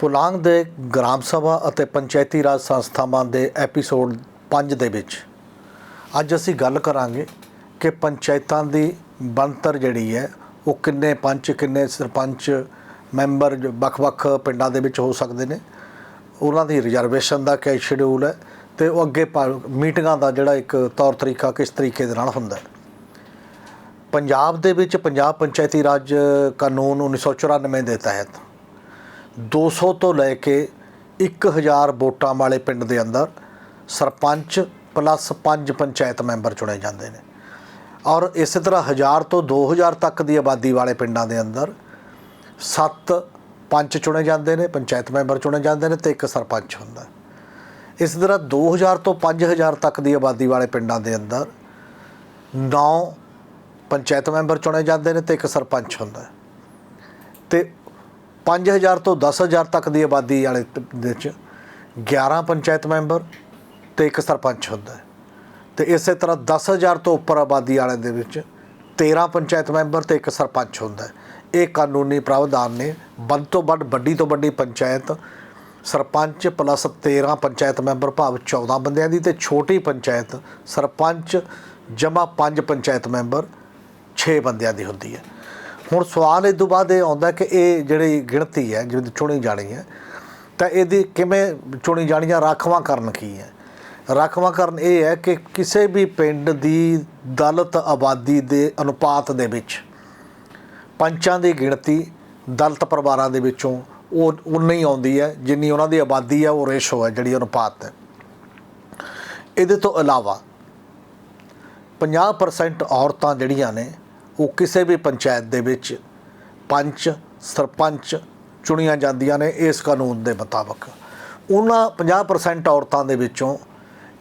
ਪੁਲਾਂਗ ਦੇ ਗ੍ਰਾਮ ਸਭਾ ਅਤੇ ਪੰਚਾਇਤੀ ਰਾਜ ਸੰਸਥਾਵਾਂ ਦੇ ਐਪੀਸੋਡ 5 ਦੇ ਵਿੱਚ ਅੱਜ ਅਸੀਂ ਗੱਲ ਕਰਾਂਗੇ ਕਿ ਪੰਚਾਇਤਾਂ ਦੀ ਬਣਤਰ ਜਿਹੜੀ ਹੈ, ਉਹ ਕਿੰਨੇ ਪੰਚ, ਕਿੰਨੇ ਸਰਪੰਚ, ਮੈਂਬਰ ਜੋ ਵੱਖ-ਵੱਖ ਪਿੰਡਾਂ ਦੇ ਵਿੱਚ ਹੋ ਸਕਦੇ ਨੇ। ਉਹਨਾਂ ਦੀ ਰਿਜ਼ਰਵੇਸ਼ਨ ਦਾ ਕੀ ਸ਼ਡਿਊਲ ਹੈ ਤੇ ਉਹ ਅੱਗੇ ਪਾ- ਮੀਟਿੰਗਾਂ ਦਾ ਜਿਹੜਾ ਇੱਕ ਤੌਰ ਤਰੀਕਾ ਕਿਸ ਤਰੀਕੇ ਦੇ ਨਾਲ ਹੁੰਦਾ ਹੈ। ਪੰਜਾਬ ਦੇ ਵਿੱਚ ਪੰਜਾਬ ਪੰਚਾਇਤੀ ਰਾਜ ਕਾਨੂੰਨ 1994 ਦੇ ਤਹਿਤ 200 ਤੋਂ ਲੈ ਕੇ 1000 ਵੋਟਾਂ ਵਾਲੇ ਪਿੰਡ ਦੇ ਅੰਦਰ ਸਰਪੰਚ ਪਲੱਸ 5 ਪੰਚਾਇਤ ਮੈਂਬਰ ਚੁਣੇ ਜਾਂਦੇ ਨੇ ਔਰ ਇਸੇ ਤਰ੍ਹਾਂ 1000 ਤੋਂ 2000 ਤੱਕ ਦੀ ਆਬਾਦੀ ਵਾਲੇ ਪਿੰਡਾਂ ਦੇ ਅੰਦਰ 7 ਪੰਚ ਚੁਣੇ ਜਾਂਦੇ ਨੇ, ਪੰਚਾਇਤ ਮੈਂਬਰ ਚੁਣੇ ਜਾਂਦੇ ਨੇ ਤੇ ਇੱਕ ਸਰਪੰਚ ਹੁੰਦਾ ਇਸ ਇਸੇ ਤਰ੍ਹਾਂ 2000 ਤੋਂ 5000 ਤੱਕ ਦੀ ਆਬਾਦੀ ਵਾਲੇ ਪਿੰਡਾਂ ਦੇ ਅੰਦਰ 9 ਪੰਚਾਇਤ ਮੈਂਬਰ ਚੁਣੇ ਜਾਂਦੇ ਨੇ ਤੇ ਇੱਕ ਸਰਪੰਚ ਹੁੰਦਾ ਹੈ। ਤੇ 5000 ਤੋਂ 10000 ਤੱਕ ਦੀ ਆਬਾਦੀ ਵਾਲੇ ਦੇ ਵਿੱਚ 11 ਪੰਚਾਇਤ ਮੈਂਬਰ ਤੇ ਇੱਕ ਸਰਪੰਚ ਹੁੰਦਾ ਹੈ। ਤੇ ਇਸੇ ਤਰ੍ਹਾਂ 10000 ਤੋਂ ਉੱਪਰ ਆਬਾਦੀ ਵਾਲੇ ਦੇ ਵਿੱਚ 13 ਪੰਚਾਇਤ ਮੈਂਬਰ ਤੇ ਇੱਕ ਸਰਪੰਚ ਹੁੰਦਾ ਹੈ। ਇਹ ਕਾਨੂੰਨੀ ਪ੍ਰਾਵਧਾਨ ਨੇ ਵੱਧ ਤੋਂ ਵੱਧ, ਵੱਡੀ ਤੋਂ ਵੱਡੀ ਪੰਚਾਇਤ ਸਰਪੰਚ ਪਲੱਸ 13 ਪੰਚਾਇਤ ਮੈਂਬਰ ਭਾਵ 14 ਬੰਦਿਆਂ ਦੀ ਤੇ ਛੋਟੀ ਪੰਚਾਇਤ ਸਰਪੰਚ ਜਮਾ 5 ਪੰਚਾਇਤ ਮੈਂਬਰ 6 ਬੰਦਿਆਂ ਦੀ ਹੁੰਦੀ ਹੈ। ਹੁਣ ਸਵਾਲ ਇਹ ਤੋਂ ਬਾਅਦ ਇਹ ਆਉਂਦਾ ਕਿ ਇਹ ਜਿਹੜੀ ਗਿਣਤੀ ਹੈ ਜਿਹੜੀ ਚੁਣੀ ਜਾਣੀ ਹੈ, ਤਾਂ ਇਹਦੀ ਕਿਵੇਂ ਚੁਣੀ ਜਾਣੀ ਹੈ ਰਾਖਵਾਂ ਕਰਨ ਕੀ ਹੈ? ਰਾਖਵਾਂ ਕਰਨ ਇਹ ਹੈ ਕਿ ਕਿਸੇ ਵੀ ਪਿੰਡ ਦੀ ਦਲਤ ਆਬਾਦੀ ਦੇ ਅਨੁਪਾਤ ਦੇ ਵਿੱਚ, ਪੰਚਾਂ ਦੀ ਗਿਣਤੀ ਦਲਤ ਪਰਿਵਾਰਾਂ ਦੇ ਵਿੱਚੋਂ ਉਹ ਉਨੀ ਆਉਂਦੀ ਹੈ, ਜਿੰਨੀ ਉਹਨਾਂ ਦੀ ਆਬਾਦੀ ਹੈ, ਉਹ ਰੇਸ਼ੋ ਹੈ, ਜਿਹੜੀ ਅਨੁਪਾਤ ਹੈ। ਇਹਦੇ ਤੋਂ ਇਲਾਵਾ 50% ਔਰਤਾਂ ਜਿਹੜੀਆਂ ਨੇ ਉਹ ਕਿਸੇ ਵੀ ਪੰਚਾਇਤ ਦੇ ਵਿੱਚ ਪੰਚ, ਸਰਪੰਚ ਚੁਣੀਆਂ ਜਾਂਦੀਆਂ ਨੇ ਇਸ ਕਾਨੂੰਨ ਦੇ ਮੁਤਾਬਕ। ਉਹਨਾਂ 50% ਔਰਤਾਂ ਦੇ ਵਿੱਚੋਂ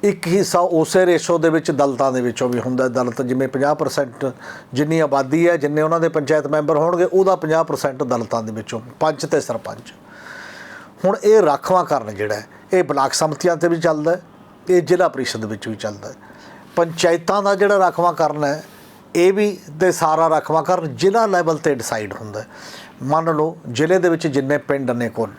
ਇੱਕ ਹਿੱਸਾ ਉਸੇ ਰੇਸ਼ੋ ਦੇ ਵਿੱਚ ਦਲਤਾਂ ਦੇ ਵਿੱਚੋਂ ਵੀ ਹੁੰਦਾ। ਦਲਤ ਜਿਵੇਂ 50% ਜਿੰਨੀ ਆਬਾਦੀ ਹੈ, ਜਿੰਨੇ ਉਹਨਾਂ ਦੇ ਪੰਚਾਇਤ ਮੈਂਬਰ ਹੋਣਗੇ, ਉਹਦਾ 50% ਦਲਤਾਂ ਦੇ ਵਿੱਚੋਂ ਪੰਚ ਤੇ ਸਰਪੰਚ। ਹੁਣ ਇਹ ਰਾਖਵਾਂ ਕਰਨ ਜਿਹੜਾ ਇਹ ਬਲਾਕ ਸਮਤੀਆਂ ਤੇ ਵੀ ਚੱਲਦਾ ਹੈ, ਇਹ ਜ਼ਿਲ੍ਹਾ ਪ੍ਰੀਸ਼ਦ ਵਿੱਚ ਵੀ ਚੱਲਦਾ ਪੰਚਾਇਤਾਂ ਦਾ ਜਿਹੜਾ ਰਾਖਵਾਂ ਕਰਨਾ ਹੈ ਇਹ ਵੀ ਤੇ ਸਾਰਾ ਰਾਖਵਾਂ ਕਰਨ ਜ਼ਿਲ੍ਹਾ ਲੈਵਲ ਤੇ ਡਿਸਾਈਡ ਹੁੰਦਾ ਮੰਨ ਲਓ, ਜ਼ਿਲ੍ਹੇ ਦੇ ਵਿੱਚ ਜਿੰਨੇ ਪਿੰਡ ਨੇ ਕੁੱਲ,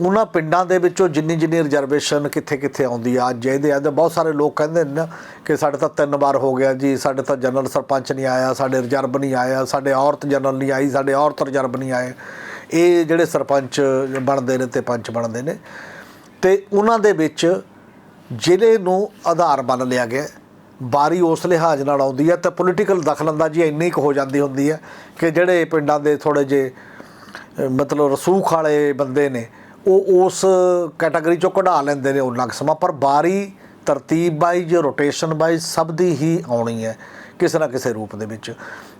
ਉਹਨਾਂ ਪਿੰਡਾਂ ਦੇ ਵਿੱਚੋਂ ਜਿੰਨੀ ਜਿੰਨੀ ਰਿਜ਼ਰਵੇਸ਼ਨ ਕਿੱਥੇ ਕਿੱਥੇ ਆਉਂਦੀ ਆ, ਅੱਜ ਇਹਦੇ ਅੱਜ ਬਹੁਤ ਸਾਰੇ ਲੋਕ ਕਹਿੰਦੇ ਨੇ ਨਾ ਕਿ ਸਾਡੇ ਤਾਂ ਤਿੰਨ ਵਾਰ ਹੋ ਗਿਆ ਜੀ, ਸਾਡੇ ਤਾਂ ਜਨਰਲ ਸਰਪੰਚ ਨਹੀਂ ਆਇਆ, ਸਾਡੇ ਰਿਜ਼ਰਵ ਨਹੀਂ ਆਇਆ, ਸਾਡੇ ਔਰਤ ਜਨਰਲ ਨਹੀਂ ਆਈ, ਸਾਡੇ ਔਰਤ ਰਿਜ਼ਰਵ ਨਹੀਂ ਆਏ। ਇਹ ਜਿਹੜੇ ਸਰਪੰਚ ਬਣਦੇ ਨੇ ਤੇ ਪੰਚ ਬਣਦੇ ਨੇ। ਤੇ ਉਹਨਾਂ ਦੇ ਵਿੱਚ ਜ਼ਿਲ੍ਹੇ ਨੂੰ ਆਧਾਰ ਬਣ ਲਿਆ ਗਿਆ। ਬਾਰੀ ਉਸ ਲਿਹਾਜ਼ ਨਾਲ ਆਉਂਦੀ ਹੈ ਤੇ ਪੋਲੀਟੀਕਲ ਦਖਲਅੰਦਾਜ਼ੀ ਇੰਨੀ ਕੁ ਹੋ ਜਾਂਦੀ ਹੁੰਦੀ ਹੈ ਕਿ ਜਿਹੜੇ ਪਿੰਡਾਂ ਦੇ ਥੋੜੇ ਜੇ ਮਤਲਬ ਰਸੂਖ ਵਾਲੇ ਬੰਦੇ ਨੇ, ਉਹ ਉਸ ਕੈਟਾਗਰੀ ਚੋਂ ਕਢਾ ਲੈਂਦੇ ਨੇ ਉਹਨਾਂ ਕੁ ਸਮਾਂ। ਪਰ ਬਾਰੀ ਤਰਤੀਬ ਵਾਈਜ਼ ਰੋਟੇਸ਼ਨ ਵਾਈਜ਼ ਸਭ ਦੀ ਹੀ ਆਉਣੀ ਹੈ ਕਿਸੇ ਨਾ ਕਿਸੇ ਰੂਪ ਦੇ ਵਿੱਚ।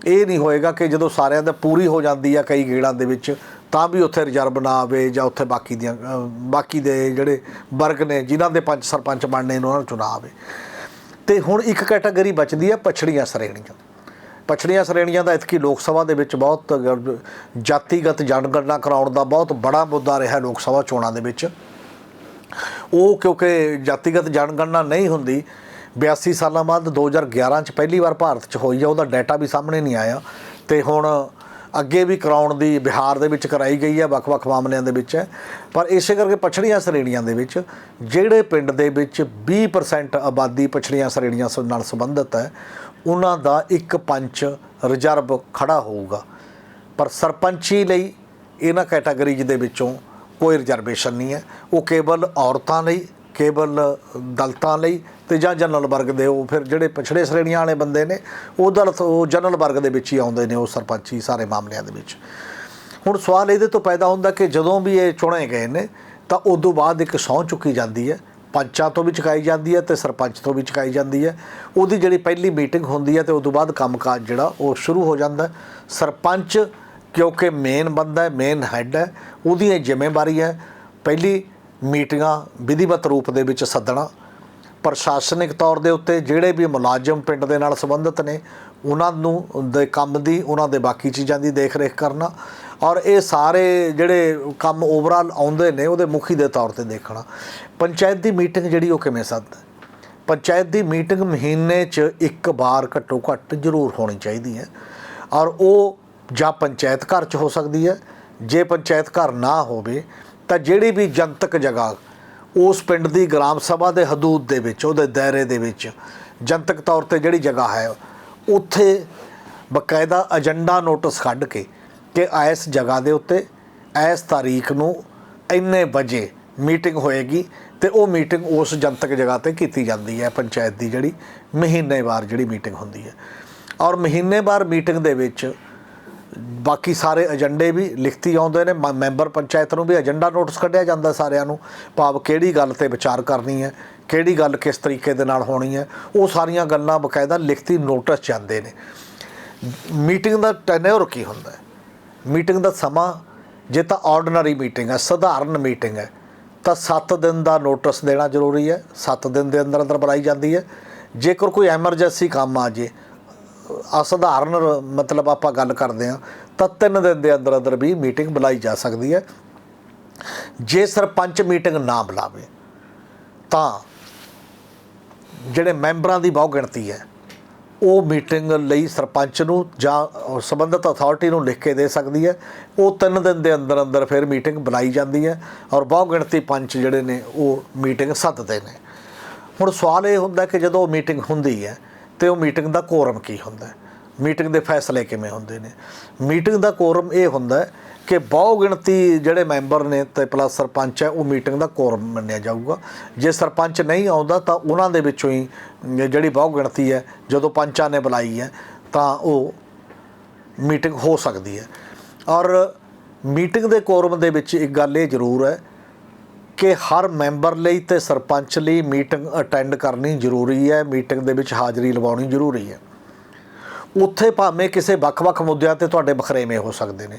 ਇਹ ਨਹੀਂ ਹੋਏਗਾ ਕਿ ਜਦੋਂ ਸਾਰਿਆਂ ਦਾ ਪੂਰੀ ਹੋ ਜਾਂਦੀ ਆ ਕਈ ਗੇੜਾਂ ਦੇ ਵਿੱਚ, ਤਾਂ ਵੀ ਉੱਥੇ ਰਿਜ਼ਰਵ ਨਾ ਆਵੇ ਜਾਂ ਉੱਥੇ ਬਾਕੀ ਦੀਆਂ ਬਾਕੀ ਦੇ ਜਿਹੜੇ ਵਰਗ ਨੇ, ਜਿਨ੍ਹਾਂ ਦੇ ਪੰਚ ਸਰਪੰਚ ਬਣਨੇ ਨੇ, ਉਹਨਾਂ ਨੂੰ ਚੁਣਾ ਆਵੇ। ਤੇ ਹੁਣ ਇੱਕ ਕੈਟਾਗਰੀ ਬਚਦੀ ਹੈ ਪਛੜੀਆਂ ਸ਼੍ਰੇਣੀਆਂ। ਪਛੜੀਆਂ ਸ਼੍ਰੇਣੀਆਂ ਦਾ ਇਤਕੀ ਲੋਕ ਸਭਾ ਦੇ ਵਿੱਚ ਬਹੁਤ ਜਾਤੀਗਤ ਜਨਗਣਨਾ ਕਰਾਉਣ ਦਾ ਬਹੁਤ ਬੜਾ ਮੁੱਦਾ ਰਿਹਾ ਲੋਕ ਸਭਾ ਚੋਣਾਂ ਦੇ ਵਿੱਚ। ਉਹ ਕਿਉਂਕਿ ਜਾਤੀਗਤ ਜਨਗਣਨਾ ਨਹੀਂ ਹੁੰਦੀ 82 ਸਾਲਾਂ ਬਾਅਦ 2011 ਚ ਪਹਿਲੀ ਵਾਰ ਭਾਰਤ ਚ ਹੋਈ ਆ, ਉਹਦਾ ਡਾਟਾ ਵੀ ਸਾਹਮਣੇ ਨਹੀਂ ਆਇਆ। ਤੇ ਹੁਣ ਅੱਗੇ ਵੀ ਕਰਾਉਣ ਦੀ ਬਿਹਾਰ ਦੇ ਵਿੱਚ ਕਰਾਈ ਗਈ ਹੈ, ਵੱਖ-ਵੱਖ ਮਾਮਲਿਆਂ ਦੇ ਵਿੱਚ। ਹੈ ਪਰ ਇਸੇ ਕਰਕੇ ਪਛੜੀਆਂ ਸ਼੍ਰੇਣੀਆਂ ਦੇ ਵਿੱਚ, ਜਿਹੜੇ ਪਿੰਡ ਦੇ ਵਿੱਚ 20% ਆਬਾਦੀ ਪਛੜੀਆਂ ਸ਼੍ਰੇਣੀਆਂ ਸ- ਨਾਲ ਸੰਬੰਧਿਤ ਹੈ, ਉਹਨਾਂ ਦਾ ਇੱਕ ਪੰਚ ਰਿਜ਼ਰਵ ਖੜਾ ਹੋਊਗਾ। ਪਰ ਸਰਪੰਚੀ ਲਈ ਇਹਨਾਂ ਕੈਟਾਗਰੀਜ਼ ਦੇ ਵਿੱਚੋਂ ਕੋਈ ਰਿਜ਼ਰਵੇਸ਼ਨ ਨਹੀਂ ਹੈ। ਉਹ ਕੇਵਲ ਔਰਤਾਂ ਲਈ ਕੇਵਲ ਦਲਤਾਂ ਲਈ ਤੇ ਜਾਂ ਜਨਰਲ ਵਰਗ ਦੇ, ਉਹ ਫਿਰ ਜਿਹੜੇ ਪਿਛੜੇ ਸ਼੍ਰੇਣੀਆਂ ਵਾਲੇ ਬੰਦੇ ਨੇ, ਉਹ ਦਲਤ, ਉਹ ਜਨਰਲ ਵਰਗ ਦੇ ਵਿੱਚ ਹੀ ਆਉਂਦੇ ਨੇ, ਉਹ ਸਰਪੰਚੀ ਸਾਰੇ ਮਾਮਲਿਆਂ ਦੇ ਵਿੱਚ। ਹੁਣ ਸਵਾਲ ਇਹਦੇ ਤੋਂ ਪੈਦਾ ਹੁੰਦਾ ਕਿ ਜਦੋਂ ਵੀ ਇਹ ਚੁਣੇ ਗਏ ਨੇ, ਤਾਂ ਉਦੋਂ ਬਾਅਦ ਇੱਕ ਸਹੁੰ ਚੁੱਕੀ ਜਾਂਦੀ ਹੈ। ਪੰਚਾਂ ਤੋਂ ਵੀ ਚੁਕਾਈ ਜਾਂਦੀ ਹੈ ਤੇ ਸਰਪੰਚ ਤੋਂ ਵੀ ਚੁਕਾਈ ਜਾਂਦੀ ਹੈ। ਉਹਦੀ ਜਿਹੜੀ ਪਹਿਲੀ ਮੀਟਿੰਗ ਹੁੰਦੀ ਹੈ ਤੇ ਤੋਂ ਬਾਅਦ ਕੰਮਕਾਜ ਜਿਹੜਾ, ਉਹ ਸ਼ੁਰੂ ਹੋ ਜਾਂਦਾ ਸਰਪੰਚ ਕਿਉਂਕਿ ਮੇਨ ਬੰਦਾ ਹੈ ਮੇਨ ਹੈੱਡ ਹੈ, ਉਹਦੀ ਇਹ ਜ਼ਿੰਮੇਵਾਰੀ ਹੈ। ਪਹਿਲੀ ਮੀਟਿੰਗਾਂ ਵਿਧੀਵਤ ਰੂਪ ਦੇ ਵਿੱਚ ਸੱਦਣਾ, ਪ੍ਰਸ਼ਾਸਨਿਕ ਤੌਰ ਦੇ ਉੱਤੇ ਜਿਹੜੇ ਵੀ ਮੁਲਾਜ਼ਮ ਪਿੰਡ ਦੇ ਨਾਲ ਸੰਬੰਧਿਤ ਨੇ, ਉਹਨਾਂ ਨੂੰ ਦੇ ਕੰਮ ਦੀ, ਉਹਨਾਂ ਦੇ ਬਾਕੀ ਚੀਜ਼ਾਂ ਦੀ ਦੇਖ ਰੇਖ ਕਰਨਾ ਔਰ ਇਹ ਸਾਰੇ ਜਿਹੜੇ ਕੰਮ ਓਵਰਆਲ ਆਉਂਦੇ ਨੇ, ਉਹਦੇ ਮੁਖੀ ਦੇ ਤੌਰ ਤੇ ਦੇਖਣਾ। ਪੰਚਾਇਤ ਦੀ ਮੀਟਿੰਗ ਜਿਹੜੀ ਉਹ ਕਿਵੇਂ ਸੱਦਦਾ ਪੰਚਾਇਤ ਦੀ ਮੀਟਿੰਗ ਮਹੀਨੇ 'ਚ ਇੱਕ ਵਾਰ ਘੱਟੋ ਘੱਟ ਜ਼ਰੂਰ ਹੋਣੀ ਚਾਹੀਦੀ ਹੈ ਔਰ ਉਹ ਜਾਂ ਪੰਚਾਇਤ ਘਰ 'ਚ ਹੋ ਸਕਦੀ ਹੈ। ਜੇ ਪੰਚਾਇਤ ਘਰ ਨਾ ਹੋਵੇ ਤਾਂ ਜਿਹੜੀ ਵੀ ਜਨਤਕ ਜਗ੍ਹਾ ਉਸ ਪਿੰਡ ਦੀ ਗ੍ਰਾਮ ਸਭਾ ਦੇ ਹਦੂਦ ਦੇ ਵਿੱਚ, ਉਹਦੇ ਦਾਇਰੇ ਦੇ ਵਿੱਚ ਜਨਤਕ ਤੌਰ ਤੇ ਜਿਹੜੀ ਜਗ੍ਹਾ ਹੈ, ਉੱਥੇ ਬਕਾਇਦਾ ਏਜੰਡਾ ਨੋਟਿਸ ਕੱਢ ਕੇ ਕਿ ਇਸ ਜਗ੍ਹਾ ਦੇ ਉੱਤੇ ਇਸ ਤਾਰੀਖ ਨੂੰ ਇੰਨੇ ਵਜੇ ਮੀਟਿੰਗ ਹੋਏਗੀ ਤੇ ਉਹ ਮੀਟਿੰਗ ਉਸ ਜਨਤਕ ਜਗ੍ਹਾ ਤੇ ਕੀਤੀ ਜਾਂਦੀ ਹੈ, ਪੰਚਾਇਤ ਦੀ ਜਿਹੜੀ ਮਹੀਨੇਵਾਰ ਜਿਹੜੀ ਮੀਟਿੰਗ ਹੁੰਦੀ ਹੈ। ਔਰ ਮਹੀਨੇਵਾਰ ਮੀਟਿੰਗ ਦੇ ਵਿੱਚ ਬਾਕੀ ਸਾਰੇ ਏਜੰਡੇ ਵੀ ਲਿਖਤੀ ਆਉਂਦੇ ਨੇ ਮੈਂਬਰ ਪੰਚਾਇਤ ਨੂੰ ਵੀ ਏਜੰਡਾ ਨੋਟਿਸ ਕੱਢਿਆ ਜਾਂਦਾ ਸਾਰਿਆਂ ਨੂੰ, ਭਾਵ ਕਿਹੜੀ ਗੱਲ ਤੇ ਵਿਚਾਰ ਕਰਨੀ ਹੈ, ਕਿਹੜੀ ਗੱਲ ਕਿਸ ਤਰੀਕੇ ਦੇ ਨਾਲ ਹੋਣੀ ਹੈ, ਉਹ ਸਾਰੀਆਂ ਗੱਲਾਂ ਬਕਾਇਦਾ ਲਿਖਤੀ ਨੋਟਿਸ ਜਾਂਦੇ ਨੇ। ਮੀਟਿੰਗ ਦਾ ਟੈਨਿਓਰ ਕੀ ਹੁੰਦਾ ਹੈ? ਮੀਟਿੰਗ ਦਾ ਸਮਾਂ, ਜੇ ਤਾਂ ਆਰਡੀਨਰੀ ਮੀਟਿੰਗ ਹੈ, ਸਧਾਰਨ ਮੀਟਿੰਗ ਹੈ, ਤਾਂ 7 ਦਿਨ ਦਾ ਨੋਟਿਸ ਦੇਣਾ ਜ਼ਰੂਰੀ ਹੈ 7 ਦਿਨ ਦੇ ਅੰਦਰ ਅੰਦਰ ਬੁਲਾਈ ਜਾਂਦੀ ਹੈ। ਜੇਕਰ ਕੋਈ ਐਮਰਜੈਂਸੀ ਕੰਮ ਆ ਜੇ ਅਸਧਾਰਨ ਮਤਲਬ ਆਪਾਂ ਗੱਲ ਕਰਦੇ ਹਾਂ, ਤਾਂ 3 ਦਿਨ ਦੇ ਅੰਦਰ ਅੰਦਰ ਵੀ ਮੀਟਿੰਗ ਬੁਲਾਈ ਜਾ ਸਕਦੀ ਹੈ। ਜੇ ਸਰਪੰਚ ਮੀਟਿੰਗ ਨਾ ਬੁਲਾਵੇ, ਤਾਂ ਜਿਹੜੇ ਮੈਂਬਰਾਂ ਦੀ ਬਹੁ ਗਿਣਤੀ ਹੈ, ਉਹ ਮੀਟਿੰਗ ਲਈ ਸਰਪੰਚ ਨੂੰ ਜਾਂ ਸੰਬੰਧਿਤ ਅਥਾਰਟੀ ਨੂੰ ਲਿਖ ਕੇ ਦੇ ਸਕਦੀ ਹੈ। ਉਹ ਤਿੰਨ ਦਿਨ ਦੇ ਅੰਦਰ ਅੰਦਰ ਫਿਰ ਮੀਟਿੰਗ ਬੁਲਾਈ ਜਾਂਦੀ ਹੈ ਔਰ ਬਹੁ ਗਿਣਤੀ ਪੰਚ ਜਿਹੜੇ ਨੇ, ਉਹ ਮੀਟਿੰਗ ਸੱਦਦੇ ਨੇ। ਹੁਣ ਸਵਾਲ ਇਹ ਹੁੰਦਾ ਕਿ ਜਦੋਂ ਮੀਟਿੰਗ ਹੁੰਦੀ ਹੈ ਤੇ ਉਹ ਮੀਟਿੰਗ ਦਾ ਕੋਰਮ ਕੀ ਹੁੰਦਾ ਹੈ? ਮੀਟਿੰਗ ਦੇ ਫੈਸਲੇ ਕਿਵੇਂ ਹੁੰਦੇ ਨੇ? ਮੀਟਿੰਗ ਦਾ ਕੋਰਮ ਇਹ ਹੁੰਦਾ ਕਿ ਬਹੁ ਗਿਣਤੀ ਜਿਹੜੇ ਮੈਂਬਰ ਨੇ ਤੇ ਪਲੱਸ ਸਰਪੰਚ ਹੈ, ਉਹ ਮੀਟਿੰਗ ਦਾ ਕੋਰਮ ਮੰਨਿਆ ਜਾਊਗਾ। ਜੇ ਸਰਪੰਚ ਨਹੀਂ ਆਉਂਦਾ ਤਾਂ ਉਹਨਾਂ ਦੇ ਵਿੱਚੋਂ ਹੀ ਜਿਹੜੀ ਬਹੁ ਗਿਣਤੀ ਹੈ, ਜਦੋਂ ਪੰਚਾਂ ਨੇ ਬੁਲਾਈ ਹੈ, ਤਾਂ ਉਹ ਮੀਟਿੰਗ ਹੋ ਸਕਦੀ ਹੈ। ਔਰ ਮੀਟਿੰਗ ਦੇ ਕੋਰਮ ਦੇ ਵਿੱਚ ਇੱਕ ਗੱਲ ਇਹ ਜ਼ਰੂਰ ਹੈ ਕਿ ਹਰ ਮੈਂਬਰ ਲਈ ਤੇ ਸਰਪੰਚ ਲਈ ਮੀਟਿੰਗ ਅਟੈਂਡ ਕਰਨੀ ਜ਼ਰੂਰੀ ਹੈ, ਮੀਟਿੰਗ ਦੇ ਵਿੱਚ ਹਾਜ਼ਰੀ ਲਵਾਉਣੀ ਜ਼ਰੂਰੀ ਹੈ। ਉੱਥੇ ਭਾਵੇਂ ਕਿਸੇ ਵੱਖ-ਵੱਖ ਮੁੱਦਿਆਂ ਤੇ ਤੁਹਾਡੇ ਬਖਰੇਵੇਂ ਹੋ ਸਕਦੇ ਨੇ।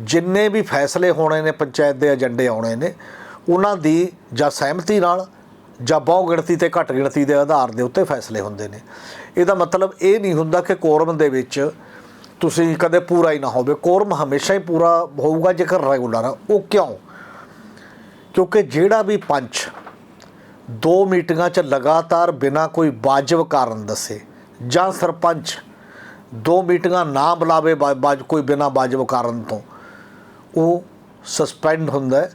ਜਿੰਨੇ ਵੀ ਫੈਸਲੇ ਹੋਣੇ ਨੇ, ਪੰਚਾਇਤ ਦੇ ਏਜੰਡੇ ਆਉਣੇ ਨੇ, ਉਹਨਾਂ ਦੀ ਜਾਂ ਸਹਿਮਤੀ ਨਾਲ ਜਾਂ ਬਹੁ ਗਿਣਤੀ ਤੇ ਘੱਟ ਗਿਣਤੀ ਦੇ ਆਧਾਰ ਦੇ ਉੱਤੇ ਫੈਸਲੇ ਹੁੰਦੇ ਨੇ। ਇਹਦਾ ਮਤਲਬ ਇਹ ਨਹੀਂ ਹੁੰਦਾ ਕਿ ਕੋਰਮ ਦੇ ਵਿੱਚ ਤੁਸੀਂ ਕਦੇ ਪੂਰਾ ਹੀ ਨਾ ਹੋਵੇ ਕੋਰਮ ਹਮੇਸ਼ਾ ਹੀ ਪੂਰਾ ਹੋਊਗਾ ਜੇਕਰ ਰੈਗੂਲਰ ਆ। ਉਹ ਕਿਉਂ? ਕਿਉਂਕਿ ਜਿਹੜਾ ਵੀ ਪੰਚ ਦੋ ਮੀਟਿੰਗਾਂ 'ਚ ਲਗਾਤਾਰ ਬਿਨਾਂ ਕੋਈ ਵਾਜਬ ਕਾਰਨ ਦੱਸੇ ਜਾਂ ਸਰਪੰਚ ਦੋ ਮੀਟਿੰਗਾਂ ਨਾ ਬੁਲਾਵੇ ਬਾਜ ਕੋਈ ਬਿਨਾਂ ਵਾਜਬ ਕਾਰਨ ਤੋਂ, ਉਹ ਸਸਪੈਂਡ ਹੁੰਦਾ ਹੈ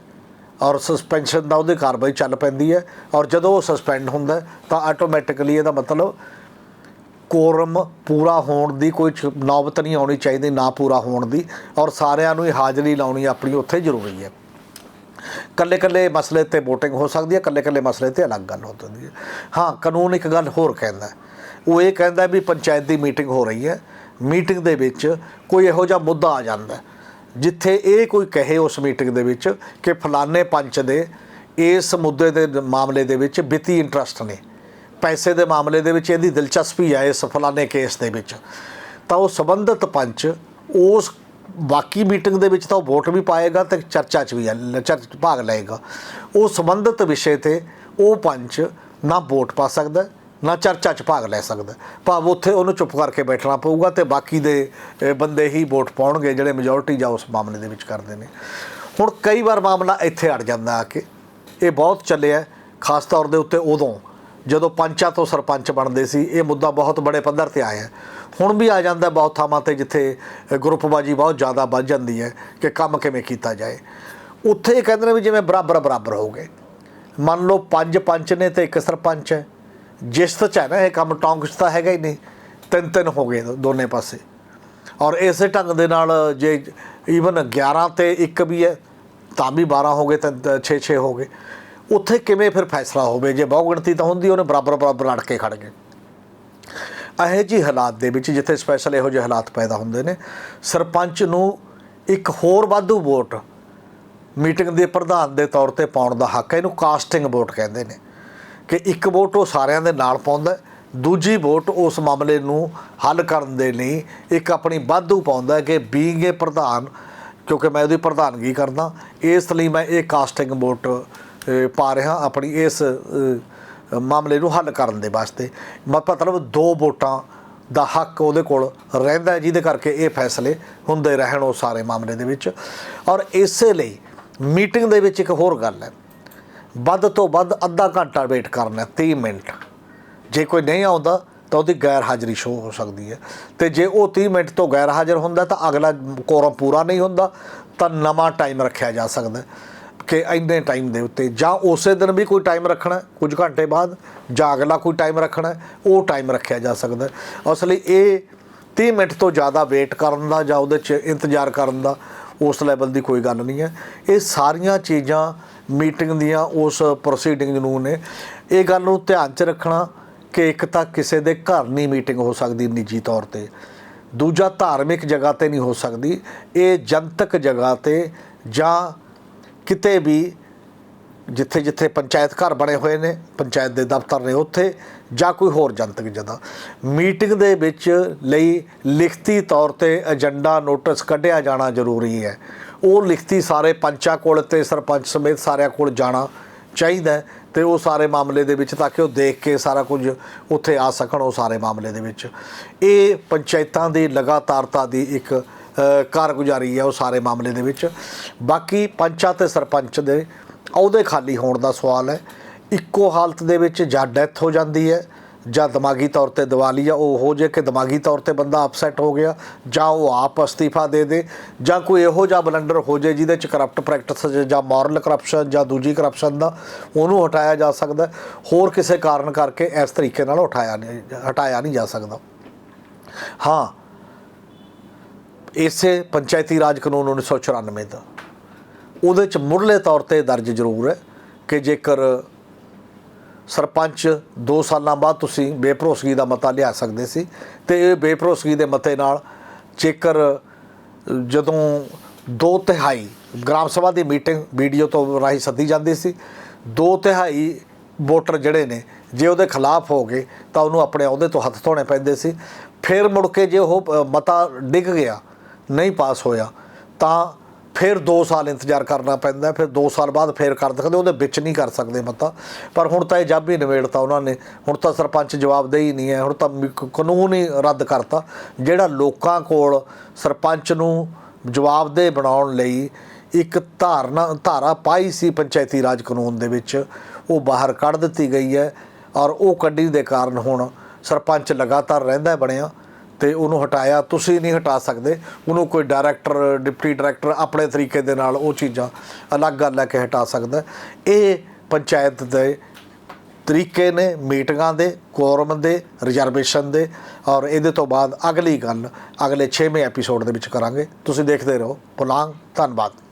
ਔਰ ਸਸਪੈਂਸ਼ਨ ਦਾ ਉਹਦੇ ਕਾਰਵਾਈ ਚੱਲ ਪੈਂਦੀ ਹੈ ਔਰ ਜਦੋਂ ਉਹ ਸਸਪੈਂਡ ਹੁੰਦਾ ਤਾਂ ਆਟੋਮੈਟਿਕਲੀ ਇਹਦਾ ਮਤਲਬ ਕੋਰਮ ਪੂਰਾ ਹੋਣ ਦੀ ਕੋਈ ਨੌਬਤ ਨਹੀਂ ਆਉਣੀ ਚਾਹੀਦੀ, ਨਾ ਪੂਰਾ ਹੋਣ ਦੀ ਔਰ ਸਾਰਿਆਂ ਨੂੰ ਹੀ ਹਾਜ਼ਰੀ ਲਾਉਣੀ ਆਪਣੀ ਉੱਥੇ ਜ਼ਰੂਰੀ ਹੈ। ਕੱਲੇ ਕੱਲੇ ਮਸਲੇ ਤੇ VOTING ਹੋ ਸਕਦੀ ਹੈ ਕੱਲੇ ਕੱਲੇ ਮਸਲੇ ਤੇ ਅਲੱਗ ਗੱਲ ਹੋ ਸਕਦੀ ਹੈ। ਹਾਂ, ਕਾਨੂੰਨ ਇੱਕ ਗੱਲ ਹੋਰ ਕਹਿੰਦਾ ਉਹ ਇਹ ਕਹਿੰਦਾ ਵੀ ਪੰਚਾਇਤ ਦੀ ਮੀਟਿੰਗ ਹੋ ਰਹੀ ਹੈ। ਮੀਟਿੰਗ ਦੇ ਵਿੱਚ ਕੋਈ ਇਹੋ ਜਿਹਾ ਮੁੱਦਾ ਆ ਜਾਂਦਾ ਜਿੱਥੇ ਇਹ ਕੋਈ ਕਹੇ ਉਸ ਮੀਟਿੰਗ ਦੇ ਵਿੱਚ ਕਿ ਫਲਾਣੇ ਪੰਚ ਦੇ ਇਸ ਮੁੱਦੇ ਦੇ ਮਾਮਲੇ ਦੇ ਵਿੱਚ ਵਿੱਤੀ ਇੰਟਰਸਟ ਨੇ। ਪੈਸੇ ਦੇ ਮਾਮਲੇ ਦੇ ਵਿੱਚ ਇਹਦੀ ਦਿਲਚਸਪੀ ਹੈ ਇਸ ਫਲਾਣੇ ਕੇਸ ਦੇ ਵਿੱਚ। ਤਾਂ ਉਹ ਸੰਬੰਧਿਤ ਪੰਚ ਉਸ ਬਾਕੀ ਮੀਟਿੰਗ ਦੇ ਵਿੱਚ ਤਾਂ ਉਹ ਵੋਟ ਵੀ ਪਾਏਗਾ ਤੇ ਚਰਚਾ 'ਚ ਵੀ ਆ- ਚਰਚ 'ਚ ਭਾਗ ਲਏਗਾ। ਉਹ ਸੰਬੰਧਿਤ ਵਿਸ਼ੇ ਤੇ ਉਹ ਪੰਚ ਨਾ ਵੋਟ ਪਾ ਸਕਦਾ, ਨਾ ਚਰਚਾ 'ਚ ਭਾਗ ਲੈ ਸਕਦਾ। ਭਾਵ ਉੱਥੇ ਉਹਨੂੰ ਚੁੱਪ ਕਰਕੇ ਬੈਠਣਾ ਪਊਗਾ ਤੇ ਬਾਕੀ ਦੇ ਬੰਦੇ ਹੀ ਵੋਟ ਪਾਉਣਗੇ, ਜਿਹੜੇ ਮੈਜੋਰਟੀ ਜਾਂ ਉਸ ਮਾਮਲੇ ਦੇ ਵਿੱਚ ਕਰਦੇ ਨੇ। ਹੁਣ ਕਈ ਵਾਰ ਮਾਮਲਾ ਇੱਥੇ ਅੜ ਜਾਂਦਾ ਆ ਕੇ। ਇਹ ਬਹੁਤ ਚੱਲਿਆ, ਖਾਸ ਤੌਰ ਦੇ ਉੱਤੇ ਉਦੋਂ। ਜਦੋਂ ਪੰਚਾਂ ਤੋਂ ਸਰਪੰਚ ਬਣਦੇ ਸੀ, ਇਹ ਮੁੱਦਾ ਬਹੁਤ ਬੜੇ ਪੱਧਰ ਤੇ ਆਇਆ। ਹੁਣ ਵੀ ਆ ਜਾਂਦਾ ਬਹੁਤ ਥਾਵਾਂ ਤੇ ਜਿੱਥੇ ਗਰੁੱਪਬਾਜੀ ਬਹੁਤ ਜ਼ਿਆਦਾ ਵੱਧ ਜਾਂਦੀ ਹੈ ਕਿ ਕੰਮ ਕਿਵੇਂ ਕੀਤਾ ਜਾਏ। ਉੱਥੇ ਇਹ ਕਹਿੰਦੇ ਨੇ ਵੀ ਜਿਵੇਂ ਬਰਾਬਰ ਬਰਾਬਰ ਹੋ ਗਏ। ਮੰਨ ਲਓ ਪੰਜ ਪੰਚ ਨੇ ਤੇ ਇੱਕ ਸਰਪੰਚ ਹੈ। ਜਿਸ ਚ ਹੈ ਨਾ ਇਹ ਕੰਮ, ਟੌਂਕ 'ਚ ਤਾਂ ਹੈਗਾ ਹੀ ਨਹੀਂ। ਤਿੰਨ ਤਿੰਨ ਹੋ ਗਏ ਦੋਨੇ ਪਾਸੇ। ਔਰ ਇਸੇ ਢੰਗ ਦੇ ਨਾਲ ਜੇ ਈਵਨ 11 ਤੇ ਇੱਕ ਵੀ ਹੈ, ਤਾਂ ਵੀ 12 ਹੋ ਗਏ ਤਾਂ 6 6 ਹੋ ਗਏ। ਉੱਥੇ ਕਿਵੇਂ ਫਿਰ ਫੈਸਲਾ ਹੋਵੇ? ਜੇ ਬਹੁਗਿਣਤੀ ਤਾਂ ਹੁੰਦੀ, ਉਹਨੇ ਬਰਾਬਰ ਬਰਾਬਰ ਲੜ ਕੇ ਖੜ ਗਏ। ਇਹੋ ਜਿਹੇ ਹਾਲਾਤ ਦੇ ਵਿੱਚ ਜਿੱਥੇ ਸਪੈਸ਼ਲ ਇਹੋ ਜਿਹੇ ਹਾਲਾਤ ਪੈਦਾ ਹੁੰਦੇ ਨੇ, ਸਰਪੰਚ ਨੂੰ ਇੱਕ ਹੋਰ ਵਾਧੂ ਵੋਟ ਮੀਟਿੰਗ ਦੇ ਪ੍ਰਧਾਨ ਦੇ ਤੌਰ ਤੇ ਪਾਉਣ ਦਾ ਹੱਕ ਹੈ, ਇਹਨੂੰ ਕਾਸਟਿੰਗ ਵੋਟ ਕਹਿੰਦੇ ਨੇ। ਕਿ ਇੱਕ ਵੋਟ ਉਹ ਸਾਰਿਆਂ ਦੇ ਨਾਲ ਪਾਉਂਦਾ ਦੂਜੀ ਵੋਟ ਉਸ ਮਾਮਲੇ ਨੂੰ ਹੱਲ ਕਰਨ ਦੇ ਲਈ ਇੱਕ ਆਪਣੀ ਵਾਧੂ ਪਾਉਂਦਾ ਕਿ ਬੀਂਗ ਏ ਪ੍ਰਧਾਨ, ਕਿਉਂਕਿ ਮੈਂ ਉਹਦੀ ਪ੍ਰਧਾਨਗੀ ਕਰਦਾ, ਇਸ ਲਈ ਮੈਂ ਇਹ ਕਾਸਟਿੰਗ ਵੋਟ ਪਾ ਰਿਹਾ ਆਪਣੀ ਇਸ ਮਾਮਲੇ ਨੂੰ ਹੱਲ ਕਰਨ ਦੇ ਵਾਸਤੇ। ਮਤਲਬ ਦੋ ਵੋਟਾਂ ਦਾ ਹੱਕ ਉਹਦੇ ਕੋਲ ਰਹਿੰਦਾ ਹੈ, ਜਿਹਦੇ ਕਰਕੇ ਇਹ ਫੈਸਲੇ ਹੁੰਦੇ ਰਹਿਣ ਉਹ ਸਾਰੇ ਮਾਮਲੇ ਦੇ ਵਿੱਚ। ਔਰ ਇਸੇ ਲਈ ਮੀਟਿੰਗ ਦੇ ਵਿੱਚ ਇੱਕ ਹੋਰ ਗੱਲ ਹੈ। ਵੱਧ ਤੋਂ ਵੱਧ ਅੱਧਾ ਘੰਟਾ ਵੇਟ ਕਰਨਾ ਹੈ, 30 ਮਿੰਟ। ਜੇ ਕੋਈ ਨਹੀਂ ਆਉਂਦਾ ਤਾਂ ਉਹਦੀ ਗੈਰ ਹਾਜ਼ਰੀ ਸ਼ੋ ਹੋ ਸਕਦੀ ਹੈ। ਤੇ ਜੇ ਉਹ 30 ਮਿੰਟ ਤੋਂ ਗੈਰ ਹਾਜ਼ਰ ਹੁੰਦਾ ਤਾਂ ਅਗਲਾ ਕੋਰਮ ਪੂਰਾ ਨਹੀਂ ਹੁੰਦਾ ਤਾਂ ਨਵਾਂ ਟਾਈਮ ਰੱਖਿਆ ਜਾ ਸਕਦਾ ਕਿ ਇੰਨੇ ਟਾਈਮ ਦੇ ਉੱਤੇ। ਜਾਂ ਉਸੇ ਦਿਨ ਵੀ ਕੋਈ ਟਾਈਮ ਰੱਖਣਾ, ਕੁਝ ਘੰਟੇ ਬਾਅਦ, ਜਾਂ ਅਗਲਾ ਕੋਈ ਟਾਈਮ ਰੱਖਣਾ, ਉਹ ਟਾਈਮ ਰੱਖਿਆ ਜਾ ਸਕਦਾ। ਹੈ। ਉਸ ਲਈ ਇਹ 30 ਮਿੰਟ ਤੋਂ ਜ਼ਿਆਦਾ ਵੇਟ ਕਰਨ ਦਾ ਜਾਂ ਉਹਦੇ 'ਚ ਇੰਤਜ਼ਾਰ ਕਰਨ ਦਾ ਉਸ ਲੈਵਲ ਦੀ ਕੋਈ ਗੱਲ ਨਹੀਂ ਹੈ। ਇਹ ਸਾਰੀਆਂ ਚੀਜ਼ਾਂ ਮੀਟਿੰਗ ਦੀਆਂ ਉਸ ਪ੍ਰੋਸੀਡਿੰਗ ਨੂੰ ਨੇ। ਇਹ ਗੱਲ ਨੂੰ ਧਿਆਨ 'ਚ ਰੱਖਣਾ ਕਿ ਇੱਕ ਤਾਂ ਕਿਸੇ ਦੇ ਘਰ ਨਹੀਂ ਮੀਟਿੰਗ ਹੋ ਸਕਦੀ ਨਿੱਜੀ ਤੌਰ ਤੇ। ਦੂਜਾ ਧਾਰਮਿਕ ਜਗ੍ਹਾ ਤੇ ਨਹੀਂ ਹੋ ਸਕਦੀ। ਇਹ ਜਨਤਕ ਜਗ੍ਹਾ ਤੇ ਜਾਂ ਕਿਤੇ ਵੀ ਜਿੱਥੇ ਜਿੱਥੇ ਪੰਚਾਇਤ ਘਰ ਬਣੇ ਹੋਏ ਨੇ, ਪੰਚਾਇਤ ਦੇ ਦਫ਼ਤਰ ਨੇ ਉੱਥੇ ਜਾਂ ਕੋਈ ਹੋਰ ਜਨਤਕ ਜਗ੍ਹਾ, ਮੀਟਿੰਗ ਦੇ ਵਿੱਚ ਲਈ ਲਿਖਤੀ ਤੌਰ ਤੇ ਏਜੰਡਾ ਨੋਟਿਸ ਕੱਢਿਆ ਜਾਣਾ ਜ਼ਰੂਰੀ ਹੈ। ਉਹ ਲਿਖਤੀ ਸਾਰੇ ਪੰਚਾਂ ਕੋਲ ਤੇ ਸਰਪੰਚ ਸਮੇਤ ਸਾਰਿਆਂ ਕੋਲ ਜਾਣਾ ਚਾਹੀਦਾ ਹੈ ਤੇ ਉਹ ਸਾਰੇ ਮਾਮਲੇ ਦੇ ਵਿੱਚ ਤਾਂ ਕਿ ਉਹ ਦੇਖ ਕੇ ਸਾਰਾ ਕੁਝ ਉੱਥੇ ਆ ਸਕਣ ਉਹ ਸਾਰੇ ਮਾਮਲੇ ਦੇ ਵਿੱਚ। ਇਹ ਪੰਚਾਇਤਾਂ ਦੀ ਲਗਾਤਾਰਤਾ ਦੀ ਇੱਕ ਕਾਰਗੁਜ਼ਾਰੀ ਹੈ ਉਹ ਸਾਰੇ ਮਾਮਲੇ ਦੇ ਵਿੱਚ। ਬਾਕੀ ਪੰਚਾਂ ਤੇ ਸਰਪੰਚ ਦੇ ਅਹੁਦੇ ਖਾਲੀ ਹੋਣ ਦਾ ਸਵਾਲ ਹੈ। ਇੱਕੋ ਹਾਲਤ ਦੇ ਵਿੱਚ ਜਾਂ ਡੈਥ ਹੋ ਜਾਂਦੀ ਹੈ, ਜਾਂ ਦਿਮਾਗੀ ਤੌਰ ਤੇ ਦੀਵਾਲੀ ਆ, ਉਹ ਹੋ ਜੇ ਕਿ ਦਿਮਾਗੀ ਤੌਰ ਤੇ ਬੰਦਾ ਅਪਸੈਟ ਹੋ ਗਿਆ, ਜਾਂ ਉਹ ਆਪ ਅਸਤੀਫਾ ਦੇ ਦੇ, ਜਾਂ ਕੋਈ ਇਹੋ ਜਿਹਾ ਬਲੰਡਰ ਹੋ ਜੇ ਜਿਹਦੇ ਚ ਕਰਪਟ ਪ੍ਰੈਕਟਿਸ ਜਾਂ ਮੋਰਲ ਕਰਪਸ਼ਨ ਜਾਂ ਦੂਜੀ ਕਰਪਸ਼ਨ ਦਾ, ਉਹਨੂੰ ਹਟਾਇਆ ਜਾ ਸਕਦਾ ਹੋਰ ਕਿਸੇ ਕਾਰਨ ਕਰਕੇ ਇਸ ਤਰੀਕੇ ਨਾਲ ਹਟਾਇਆ ਨਹੀਂ ਹਟਾਇਆ ਨਹੀਂ ਜਾ ਸਕਦਾ। ਹਾਂ ਇਸੇ ਪੰਚਾਇਤੀ ਰਾਜ ਕਾਨੂੰਨ 1994 ਦਾ। ਉਹਦੇ ਚ ਮੁੱਢਲੇ ਤੌਰ ਤੇ ਦਰਜ ਜ਼ਰੂਰ ਹੈ ਕਿ ਜੇਕਰ ਸਰਪੰਚ 2 ਸਾਲਾਂ ਬਾਅਦ ਤੁਸੀਂ ਬੇਭਰੋਸਗੀ ਦਾ ਮਤਾ ਲਿਆ ਸਕਦੇ ਸੀ ਤੇ ਇਹ ਬੇਭਰੋਸਗੀ ਦੇ ਮਤੇ ਨਾਲ ਜੇਕਰ ਜਦੋਂ ਦੋ ਤਿਹਾਈ ਗ੍ਰਾਮ ਸਭਾ ਦੀ ਮੀਟਿੰਗ ਵੀਡੀਓ ਤੋਂ ਰਾਹੀਂ ਸੱਦੀ ਜਾਂਦੀ ਸੀ, ਦੋ ਤਿਹਾਈ ਵੋਟਰ ਜਿਹੜੇ ਨੇ, ਜੇ ਉਹਦੇ ਖਿਲਾਫ ਹੋ ਗਏ ਤਾਂ ਉਹਨੂੰ ਆਪਣੇ ਅਹੁਦੇ ਤੋਂ ਹੱਥ ਧੋਣੇ ਪੈਂਦੇ ਸੀ। ਫਿਰ ਮੁੜ ਕੇ ਜੇ ਉਹ ਮਤਾ ਡਿੱਗ ਗਿਆ ਨਹੀਂ ਪਾਸ ਹੋਇਆ, ਤਾਂ ਫਿਰ 2 ਸਾਲ ਇੰਤਜ਼ਾਰ ਕਰਨਾ ਪੈਂਦਾ ਫਿਰ 2 ਸਾਲ ਬਾਅਦ ਫਿਰ ਕਰ ਸਕਦੇ, ਉਹਦੇ ਵਿੱਚ ਨਹੀਂ ਕਰ ਸਕਦੇ ਮਤਾ। ਪਰ ਹੁਣ ਤਾਂ ਇਹ ਜੱਬ ਹੀ ਨਿਬੇੜਤਾ ਉਹਨਾਂ ਨੇ, ਹੁਣ ਤਾਂ ਸਰਪੰਚ ਜਵਾਬਦੇਹੀ ਨਹੀਂ ਹੈ, ਹੁਣ ਤਾਂ ਕਾਨੂੰਨ ਹੀ ਰੱਦ ਕਰਤਾ। ਜਿਹੜਾ ਲੋਕਾਂ ਕੋਲ ਸਰਪੰਚ ਨੂੰ ਜਵਾਬਦੇਹ ਬਣਾਉਣ ਲਈ ਇੱਕ ਧਾਰਨਾ, ਧਾਰਾ ਪਾਈ ਸੀ ਪੰਚਾਇਤੀ ਰਾਜ ਕਾਨੂੰਨ ਦੇ ਵਿੱਚ, ਉਹ ਬਾਹਰ ਕੱਢ ਦਿੱਤੀ ਗਈ ਹੈ, ਔਰ ਉਹ ਕੱਢੀ ਦੇ ਕਾਰਨ ਹੁਣ ਸਰਪੰਚ ਲਗਾਤਾਰ ਰਹਿੰਦਾ ਬਣਿਆ। ਤੇ ਉਹਨੂੰ ਹਟਾਇਆ। ਤੁਸੀਂ ਨਹੀਂ ਹਟਾ ਸਕਦੇ। ਉਹਨੂੰ ਕੋਈ ਡਾਇਰੈਕਟਰ ਡਿਪਟੀ ਡਾਇਰੈਕਟਰ ਆਪਣੇ ਤਰੀਕੇ ਦੇ ਨਾਲ ਉਹ ਚੀਜ਼ਾਂ ਅਲੱਗ ਗੱਲ ਲੈ ਕੇ ਹਟਾ ਸਕਦਾ ਇਹ ਪੰਚਾਇਤ ਦੇ ਤਰੀਕੇ ਨੇ, ਮੀਟਿੰਗਾਂ ਦੇ ਕੋਰਮ ਦੇ ਰਿਜ਼ਰਵੇਸ਼ਨ ਦੇ ਔਰ ਇਹਦੇ ਤੋਂ ਬਾਅਦ ਅਗਲੀ ਗੱਲ ਅਗਲੇ 6ਵੇਂ ਐਪੀਸੋਡ ਦੇ ਵਿੱਚ ਕਰਾਂਗੇ। ਤੁਸੀਂ ਦੇਖਦੇ ਰਹੋ। ਪੁਲਾਂਗ। ਧੰਨਵਾਦ।